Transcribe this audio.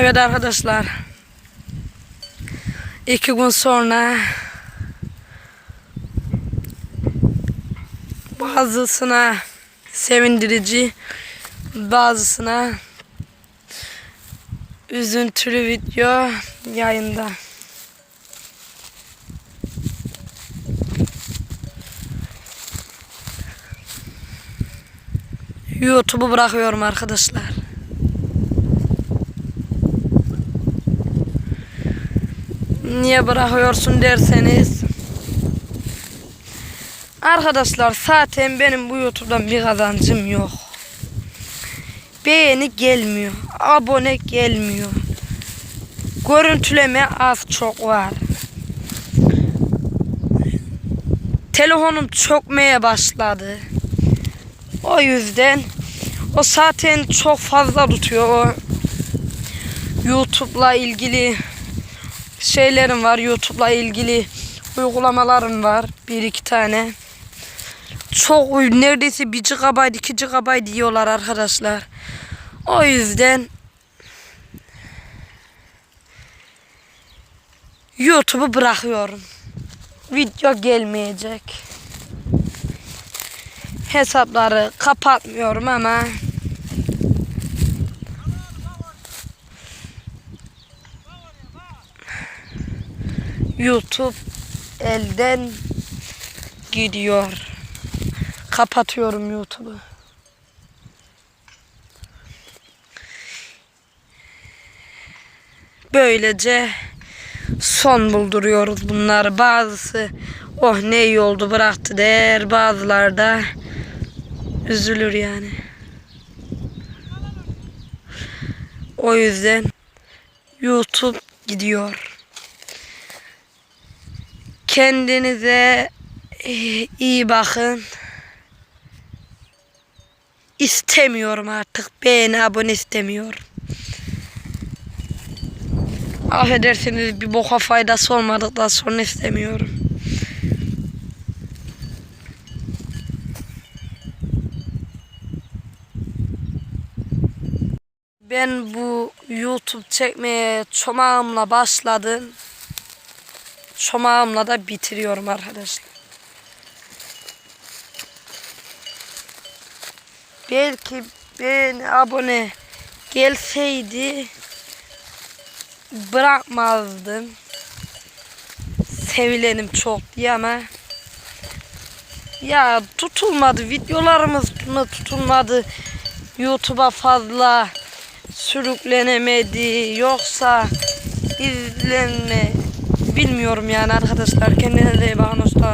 Evet arkadaşlar. İki gün sonra bazısına sevindirici bazısına üzüntülü video yayında. YouTube'u bırakıyorum arkadaşlar. Niye bırakıyorsun derseniz Arkadaşlar zaten benim bu YouTube'dan bir kazancım yok. Beğeni gelmiyor. Abone gelmiyor. Görüntüleme az çok var. Telefonum çökmeye başladı. O yüzden o zaten çok fazla tutuyor. O YouTube'la ilgili şeylerim var. YouTube'la ilgili uygulamalarım var. Bir iki tane. Çok neredeyse 1 GB 2 GB diyorlar arkadaşlar. O yüzden YouTube'u bırakıyorum. Video gelmeyecek. Hesapları kapatmıyorum ama YouTube elden gidiyor. Kapatıyorum YouTube'u. Böylece son bulduruyoruz bunları. Bazısı oh ne iyi oldu bıraktı der. Bazıları da üzülür yani. O yüzden YouTube gidiyor. Kendinize eh, iyi bakın. İstemiyorum artık. Beğeni abone istemiyorum. Affedersiniz bir boka faydası olmadıktan sonra istemiyorum. Ben bu YouTube çekmeye çomağımla başladım. Çomağımla da bitiriyorum arkadaşlar. Belki ben abone gelseydi bırakmazdım. Sevilenim çok diye ama ya tutulmadı videolarımız mı tutulmadı YouTube'a fazla sürüklenemedi yoksa izlenme Bilmiyorum yani arkadaşlar. Kendinize iyi bakın usta.